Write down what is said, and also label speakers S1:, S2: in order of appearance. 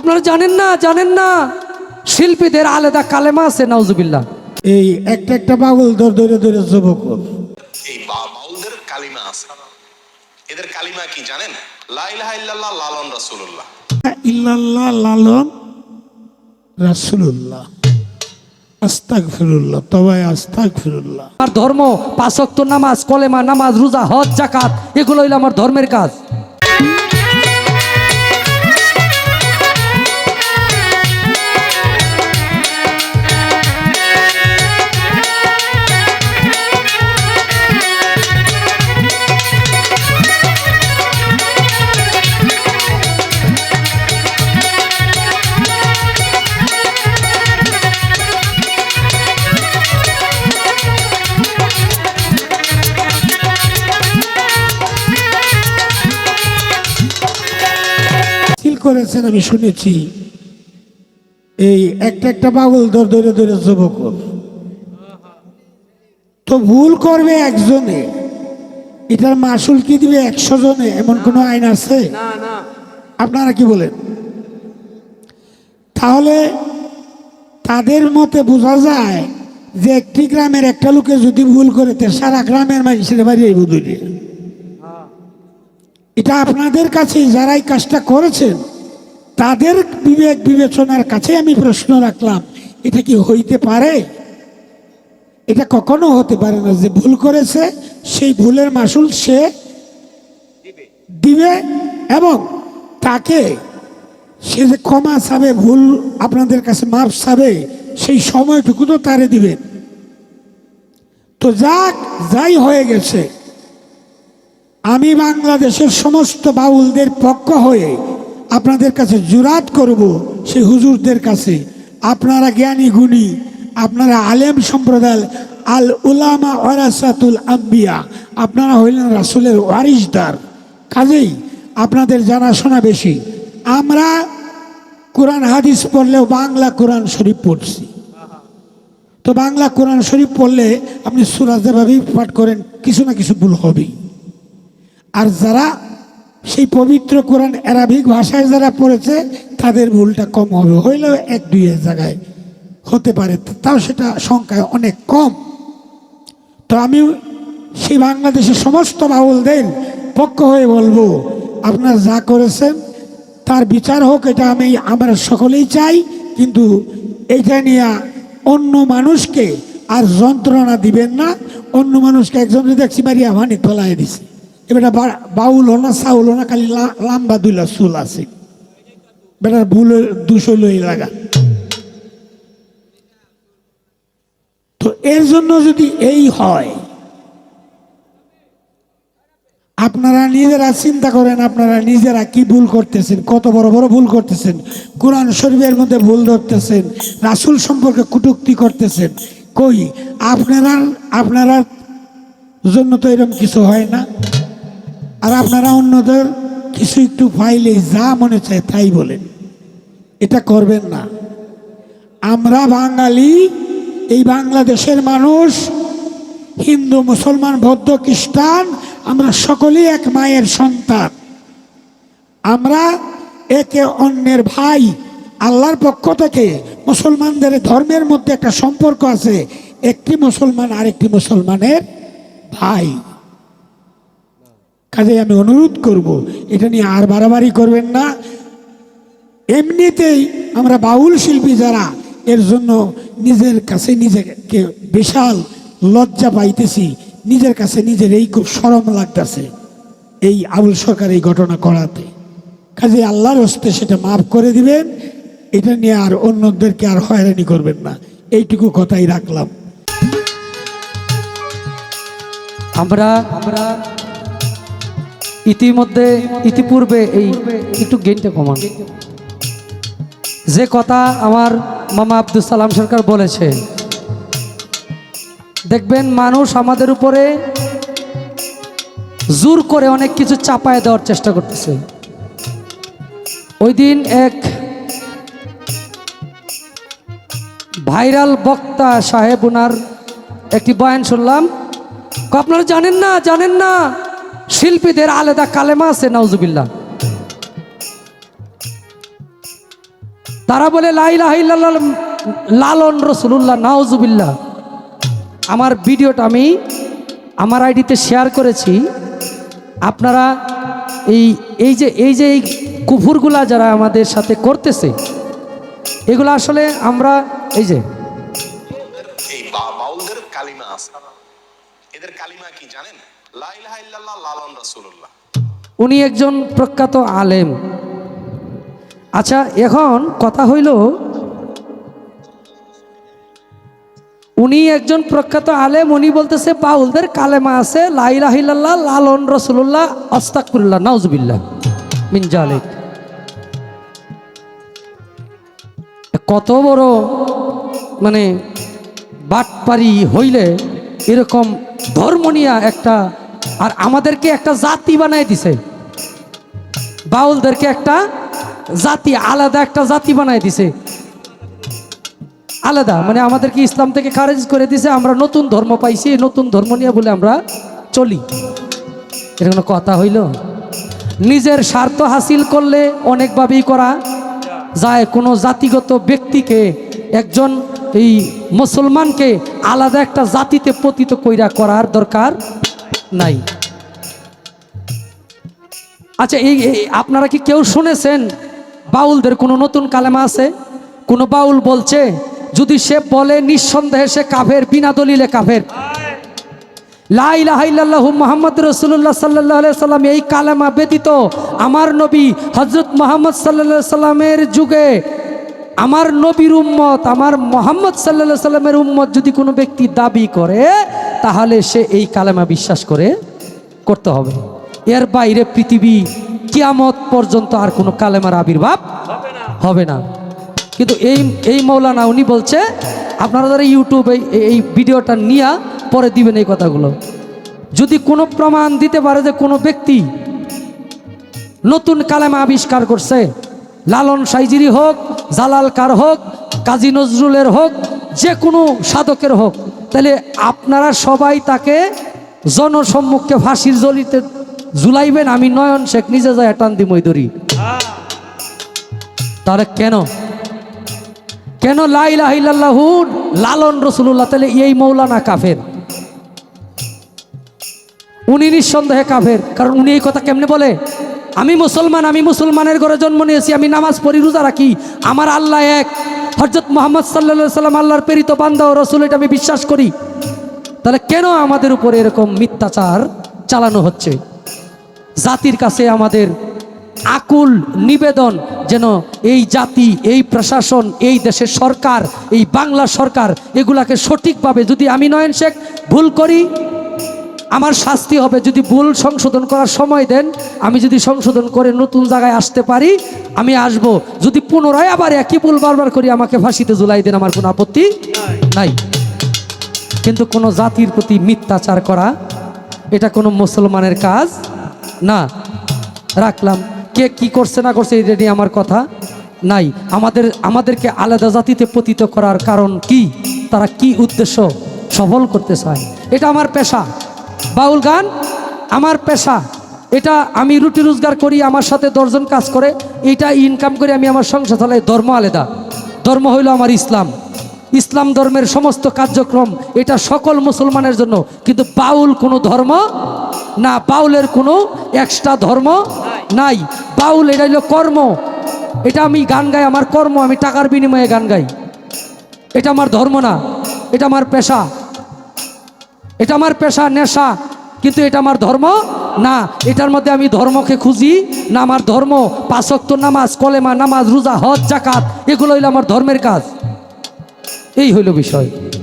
S1: আপনারা জানেন না জানেন না? শিল্পীদের আলাদা কালেমা আছে নাউজুবিল্লাহ।
S2: এই একটা একটা পাগল ধর ধরে ধরে যুবক
S3: এই বাউলদের কালিমা আছে। এদের কালিমা কি জানেন? লা ইলাহা ইল্লাল্লাহ লালন রাসূলুল্লাহ।
S2: ইল্লাল্লাহ লালন রাসুল্লাহ আস্তাক ফিরুল্লাহ তবাই আস্তাক ফিরুল্লাহ
S1: আমার ধর্ম পাঁচক্ত নামাজ কলেমা নামাজ রোজা হজ জাকাত এগুলো হইল আমার ধর্মের কাজ।
S2: করেছেন আমি শুনেছি এই একটা একটা পাগল ধর ধরে ধরে যুবক তো ভুল করবে একজনে এটার মাসুল কি দিবে একশো জনে? এমন কোনো আইন আছে? আপনারা কি বলেন? তাহলে তাদের মতে বোঝা যায় যে একটি গ্রামের একটা লোকে যদি ভুল করে তে সারা গ্রামের মানুষের বাড়ি এই বুধুরে এটা আপনাদের কাছে যারা এই কাজটা করেছেন তাদের বিবেক বিবেচনার কাছে আমি প্রশ্ন রাখলাম, এটা কি হইতে পারে? এটা কখনো হতে পারে না যে ভুল করেছে, সেই ভুলের মাসুল সে দিবে এবং তাকে সে যে ক্ষমা চাবে, ভুল আপনাদের কাছে মাপ চাবে, সেই সময়টুকু তো তারে দিবেন তো যাক, যাই হয়ে গেছে। আমি বাংলাদেশের সমস্ত বাউলদের পক্ষ হয়ে আপনাদের কাছে জুরাত করব সেই হুজুরদের কাছে। আপনারা জ্ঞানী গুণী, আপনারা আলেম সম্প্রদায় আল উলামা ওয়ারাসাতুল আম্বিয়া। আপনারা হইলেন রাসুলের ওয়ারিসদার কাজেই আপনাদের জানাশোনা বেশি। আমরা কোরআন, হাদিস পড়লেও বাংলা কোরআন শরীফ পড়ছি। তো বাংলা কোরআন শরীফ পড়লে আপনি সুরাজ যেভাবেই পাঠ করেন, কিছু না কিছু ভুল হবেই। আর যারা সেই পবিত্র কোরআন অ্যারাবিক ভাষায় যারা পড়েছে, তাদের ভুলটা কম হবে। হইলেও এক, দুই জায়গায় হতে পারে। তাও সেটা সংখ্যায় অনেক কম। তো আমি সেই বাংলাদেশের সমস্ত বাউলদের পক্ষ হয়ে বলব, আপনারা যা করেছেন, তার বিচার হোক, এটা আমি, আমরা সকলেই চাই, কিন্তু এইটা নিয়ে অন্য মানুষকে আর যন্ত্রণা দিবেন না। অন্য মানুষকে একজন দেখছি মারিয়া ভানি তোলায় দিছে। এবার বাউল না, চাউল হো না, খালি লাম্বা দুইলা চুল আছে। বেটার ভুল দুশো লই লাগা। তো এর জন্য যদি এই হয়, আপনারা নিজেরা চিন্তা করেন, আপনারা নিজেরা কি ভুল করতেছেন, কত বড় বড় ভুল করতেছেন, কোরআন শরীফের মধ্যে ভুল ধরতেছেন, রাসুল সম্পর্কে কুটুক্তি করতেছেন, কই? আপনারা আপনারা জন্য তো এরকম কিছু হয় না। আর আপনারা অন্যদের কিছু একটু ফাইলে যা মনে চায় তাই বলেন। এটা করবেন না। আমরা বাঙালি, এই বাংলাদেশের মানুষ, হিন্দু, মুসলমান, বৌদ্ধ, খ্রিস্টান, আমরা সকলেই এক মায়ের সন্তান। আমরা একে অন্যের ভাই, আল্লাহর পক্ষ থেকে মুসলমানদের ধর্মের মধ্যে একটা সম্পর্ক আছে, একটি মুসলমান আরেকটি মুসলমানের ভাই। কাজে আমি অনুরোধ করব, এটা নিয়ে আর বাড়াবাড়ি করবেন না। এমনিতেই আমরা বাউল শিল্পী যারা, এর জন্য নিজের কাছে নিজেকে বিশাল লজ্জা পাইতেছি, নিজের কাছে নিজের এই খুব সরম লাগতেছে এই আবুল সরকার এই ঘটনা করাতে। কাজে আল্লাহর হস্তে সেটা মাফ করে দিবেন, এটা নিয়ে আর অন্যদেরকে আর হয়রানি করবেন না। এইটুকু কথাই রাখলাম।
S1: আমরা আমরা ইতিমধ্যে, ইতিপূর্বে এই একটু গেনটা কমান। যে কথা আমার মামা আব্দুল সালাম সরকার বলেছে, দেখবেন মানুষ আমাদের উপরে জোর করে অনেক কিছু চাপায় দেওয়ার চেষ্টা করতেছে। ওই দিন এক ভাইরাল বক্তা সাহেব ওনার একটি বয়ান শুনলাম। আপনারা জানেন না জানেন না? শিল্পীদের আলাদা কালেমা আছে, নাউজুবিল্লাহ। তারা বলে লাইলাহিল্লাহ লালন রসুল্লাহ নাওজুবিল্লাহ আমার ভিডিওটা আমি, আমার আইডিতে শেয়ার করেছি। আপনারা এই এই যে এই যে এই কুফুরগুলা যারা আমাদের সাথে করতেছে, এগুলো আসলে আমরা, এই যে
S3: কালিমা এদের কালিমা কি জানেন? লাইলাহা
S1: উনি একজন প্রখ্যাত আলেম। আচ্ছা এখন কথা হইল, উনি একজন প্রখ্যাত আলেম, উনি বলতেছে, বাউলদের কালেমা আছে লাইলাহিল্লাহ লালন রসুল্লাহ অস্তাকুল্লাহ নাউজবিল্লাহ, মিন জালিক। কত বড় মানে বাটপারি হইলে এরকম ধর্ম একটা আর আমাদেরকে একটা জাতি বানাই দিছে। বাউলদেরকে একটা জাতি, আলাদা একটা জাতি বানাই দিছে। আলাদা মানে আমাদেরকে ইসলাম থেকে খারেজ করে দিছে, আমরা নতুন ধর্ম পাইছি, নতুন ধর্ম নিয়ে বলে আমরা চলি। এটা কোনো কথা হইল? নিজের স্বার্থ হাসিল করলে অনেকভাবেই করা যায়। কোনো জাতিগত ব্যক্তিকে, একজন এই মুসলমানকে আলাদা একটা জাতিতে পতিত কইরা করার দরকার নাই। আচ্ছা এই আপনারা কি কেউ শুনেছেন বাউলদের কোনো নতুন কালেমা আছে? কোনো বাউল বলছে, যদি সে বলে নিঃসন্দেহে সে কাফের, বিনা দলিলে কাফের। লাইলাহাইল্লাহু মোহাম্মদ রসুল্লাহ সাল্লাহ এই কালেমা ব্যতীত আমার নবী হজরত মোহাম্মদ সাল্লাহ সাল্লামের যুগে, আমার নবীর উম্মত, আমার মোহাম্মদ সাল্লাহ সাল্লামের উম্মত যদি কোনো ব্যক্তি দাবি করে তাহলে সে এই কালেমা বিশ্বাস করে করতে হবে। এর বাইরে পৃথিবী কিয়ামত পর্যন্ত আর কোনো কালেমার আবির্ভাব হবে না। কিন্তু এই এই মৌলানা উনি বলছে, আপনারা যারা ইউটিউবে এই ভিডিওটা নিয়ে পরে দিবেন এই কথাগুলো। যদি কোনো প্রমাণ দিতে পারে যে কোনো ব্যক্তি নতুন কালেমা আবিষ্কার করছে, লালন সাইজিরি হোক জালাল কার হোক, কাজী নজরুলের হোক যে কোনো সাধকের হোক, তাহলে আপনারা সবাই তাকে জনসম্মুখে ফাঁসির জলিতে ঝুলাইবেন, আমি নয়ন শেখ নিজে যায় টান দি মৈদরি তাহলে কেন? কেন লাইলাহিল্লাহু লালন রসুল্লাহ তাহলে এই মৌলানা কাফের। উনি নিঃসন্দেহে কাফের, কারণ উনি এই কথা কেমনে বলে? আমি মুসলমান, আমি মুসলমানের ঘরে জন্ম নিয়েছি, আমি নামাজ পড়ি, রোজা রাখি, আমার আল্লাহ এক। হজরত মোহাম্মদ সাল্লা সাল্লাম আল্লাহর প্রেরিত বান্দা ও রসুল, এটা আমি বিশ্বাস করি। তাহলে কেন আমাদের উপরে এরকম মিথ্যাচার চালানো হচ্ছে? জাতির কাছে আমাদের আকুল নিবেদন যেন এই জাতি, এই প্রশাসন, এই দেশের সরকার, এই বাংলা সরকার এগুলাকে সঠিকভাবে, যদি আমি নয়ন শেখ, ভুল করি আমার শাস্তি হবে যদি ভুল সংশোধন করার সময় দেন, আমি যদি সংশোধন করে নতুন জায়গায় আসতে পারি, আমি আসব। যদি পুনরায় আবার একই ভুল বারবার করি, আমাকে ফাঁসিতে জুলাই দেন, আমার কোনো আপত্তি নাই। কিন্তু কোনো জাতির প্রতি মিথ্যাচার করা, এটা কোনো মুসলমানের কাজ না। রাখলাম। কে কি করছে না করছে, এটা নিয়ে আমার কথা নাই। আমাদের, আমাদেরকে আলাদা জাতিতে পতিত করার কারণ কি? তারা কি উদ্দেশ্য সফল করতে চায়? এটা আমার পেশা। বাউল গান, আমার পেশা। এটা আমি রুটি রোজগার করি, আমার সাথে দশজন কাজ করে। এটা ইনকাম করে আমি আমার সংসার চালাই, ধর্ম আলাদা। ধর্ম হইল আমার ইসলাম। ইসলাম ধর্মের সমস্ত কার্যক্রম, এটা সকল মুসলমানের জন্য। কিন্তু বাউল কোনো ধর্ম না, বাউলের কোনো এক্সট্রা ধর্ম নাই। বাউল এটা হলো কর্ম। এটা আমি গান গাই, আমার কর্ম, আমি টাকার বিনিময়ে গান গাই। এটা আমার ধর্ম না, এটা আমার পেশা। এটা আমার পেশা, নেশা, কিন্তু এটা আমার ধর্ম? না, এটার মধ্যে আমি ধর্মকে খুঁজি। না, আমার ধর্ম পাশক্ত নামাজ, কলেমা, নামাজ, রোজা, হজ জাকাত এগুলো হইল আমার ধর্মের কাজ। এই হইল বিষয়।